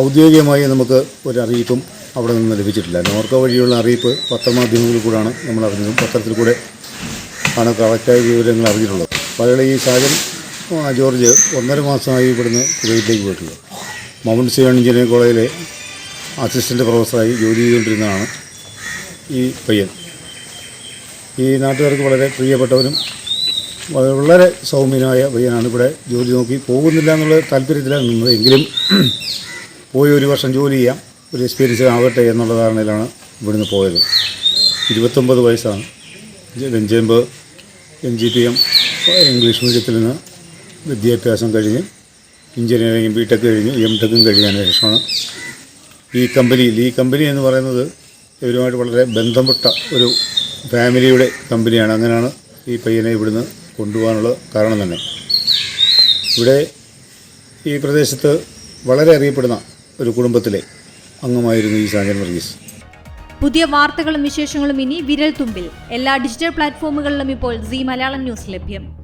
ഔദ്യോഗികമായി നമുക്ക് ഒരു അറിയിപ്പും അവിടെ നിന്ന് ലഭിച്ചിട്ടില്ല. നോർക്ക വഴിയുള്ള അറിയിപ്പ് പത്രമാധ്യമങ്ങളിൽ കൂടാണ് നമ്മൾ അറിഞ്ഞത് പത്രത്തിൽ കൂടെ ആണ് കറക്റ്റായ വിവരങ്ങൾ അറിഞ്ഞിട്ടുള്ളത്. പലകളെ ഈ സാജൻ ജോർജ് ഒന്നര മാസമായി ഇവിടുന്ന് കുവൈറ്റിലേക്ക് പോയിട്ടുള്ളത് മൗണ്ട് സിയോൺ എഞ്ചിനീയറിംഗ് കോളേജിലെ അസിസ്റ്റന്റ് പ്രൊഫസറായി ജോലി ചെയ്തുകൊണ്ടിരുന്നതാണ് ഈ പയ്യൻ. ഈ നാട്ടുകാർക്ക് വളരെ പ്രിയപ്പെട്ടവനും വളരെ സൗമ്യനായ പയ്യനാണ്. ഇവിടെ ജോലി നോക്കി പോകുന്നില്ല എന്നുള്ള താല്പര്യത്തിലാണ് നിന്നത്. എങ്കിലും പോയി ഒരു വർഷം ജോലി ചെയ്യാം. ഒരു എക്സ്പീരിയൻസ് ആവട്ടെ എന്നുള്ള ധാരണയിലാണ് ഇവിടുന്ന് പോയത്. ഇരുപത്തൊമ്പത് വയസ്സാണ്. Venchemb M G P M English മീഡിയത്തിൽ നിന്ന് വിദ്യാഭ്യാസം കഴിഞ്ഞ് എഞ്ചിനീയറിംഗ് ബി ടെക് കഴിഞ്ഞു എം ടെക്കും കഴിഞ്ഞതിന് ശേഷമാണ് ഈ കമ്പനിയിൽ ഈ കമ്പനി എന്ന് പറയുന്നത് ഇവരുമായിട്ട് വളരെ ബന്ധപ്പെട്ട ഒരു ഫാമിലിയുടെ കമ്പനിയാണ് അങ്ങനെയാണ് ഈ പയ്യനെ ഇവിടുന്ന് കൊണ്ടുപോകാനുള്ള കാരണം തന്നെ. ഇവിടെ ഈ പ്രദേശത്ത് വളരെ അറിയപ്പെടുന്ന ഒരു കുടുംബത്തിലെ അംഗമായിരുന്നു ഈ സാജൻ വർഗീസ്. പുതിയ വാർത്തകളും വിശേഷങ്ങളും ഇനി വിരൽ തുമ്പിൽ എല്ലാ ഡിജിറ്റൽ പ്ലാറ്റ്ഫോമുകളിലും ഇപ്പോൾ സി മലയാളം ന്യൂസ് ലഭ്യം.